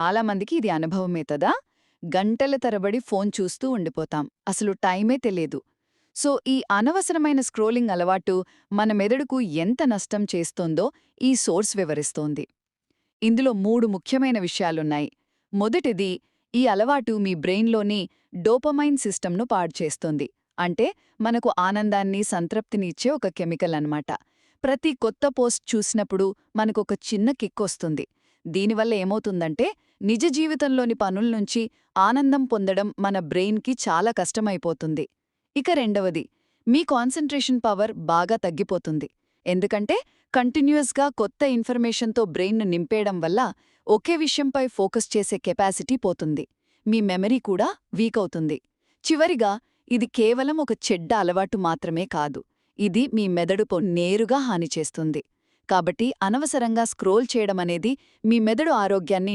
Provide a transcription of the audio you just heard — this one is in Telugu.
చాలామందికి ఇది అనుభవమే కదా గంటల తరబడి ఫోన్ చూస్తూ ఉండిపోతాం. అసలు టైమే తెలియదు. సో ఈ అనవసరమైన స్క్రోలింగ్ అలవాటు మన మెదడుకు ఎంత నష్టం చేస్తోందో ఈ సోర్స్ వివరిస్తోంది. ఇందులో మూడు ముఖ్యమైన విషయాలున్నాయి. మొదటిది ఈ అలవాటు మీ బ్రెయిన్లోని డోపమైన్ సిస్టమ్ను పాడుచేస్తుంది అంటే మనకు ఆనందాన్ని సంతృప్తిని ఇచ్చే ఒక కెమికల్ అన్నమాట. ప్రతి కొత్త పోస్ట్ చూసినప్పుడు మనకొక చిన్న కిక్ వస్తుంది. దీనివల్ల ఏమవుతుందంటే నిజ జీవితంలోని పనుల నుంచి ఆనందం పొందడం మన బ్రెయిన్కి చాలా కష్టమైపోతుంది. ఇక రెండవది మీ కాన్సంట్రేషన్ పవర్ బాగా తగ్గిపోతుంది. ఎందుకంటే కంటిన్యూయస్గా కొత్త ఇన్ఫర్మేషన్తో బ్రెయిన్ను నింపేయడం వల్ల ఒకే విషయంపై ఫోకస్ చేసే కెపాసిటీ పోతుంది. మీ మెమరీ కూడా వీక్ అవుతుంది. చివరిగా ఇది కేవలం ఒక చెడ్డ అలవాటు మాత్రమే కాదు. ఇది మీ మెదడుపు నేరుగా హాని చేస్తుంది. కాబట్టి అనవసరంగా స్క్రోల్ చేయడం అనేది మీ మెదడు ఆరోగ్యాన్ని